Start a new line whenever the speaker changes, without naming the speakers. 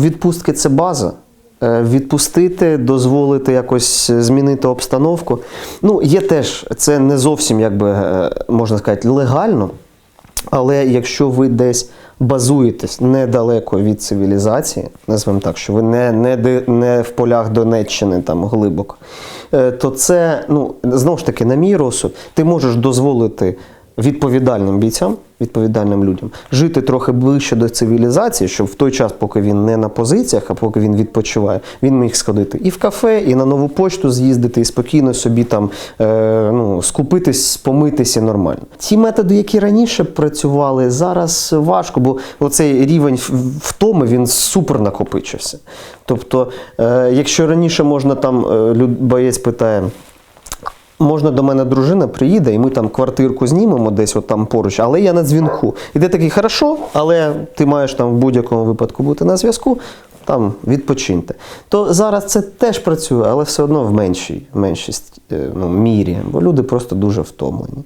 відпустки це база. Е, Відпустити, дозволити якось змінити обстановку. Ну, є теж, це не зовсім, як би, е, можна сказати, легально, але якщо ви десь базуєтесь недалеко від цивілізації, назвемо так, що ви не, не, не в полях Донеччини там глибоко, е, то це, ну, знову ж таки, на мій розсуд, ти можеш дозволити відповідальним бійцям, відповідальним людям жити трохи ближче до цивілізації, щоб в той час, поки він не на позиціях, а поки він відпочиває, він міг сходити і в кафе, і на нову почту з'їздити, і спокійно собі там е, ну, скупитись, помитися нормально. Ті методи, які раніше працювали, зараз важко, бо оцей рівень втоми він супер накопичився. Тобто, е, якщо раніше можна там е, боєць питає. Можна до мене дружина приїде, і ми там квартирку знімемо десь от там поруч, але я на дзвінку. І ти такий, хорошо, але ти маєш там в будь-якому випадку бути на зв'язку, там відпочиньте. То зараз це теж працює, але все одно в меншій, меншій е, ну, мірі, бо люди просто дуже втомлені.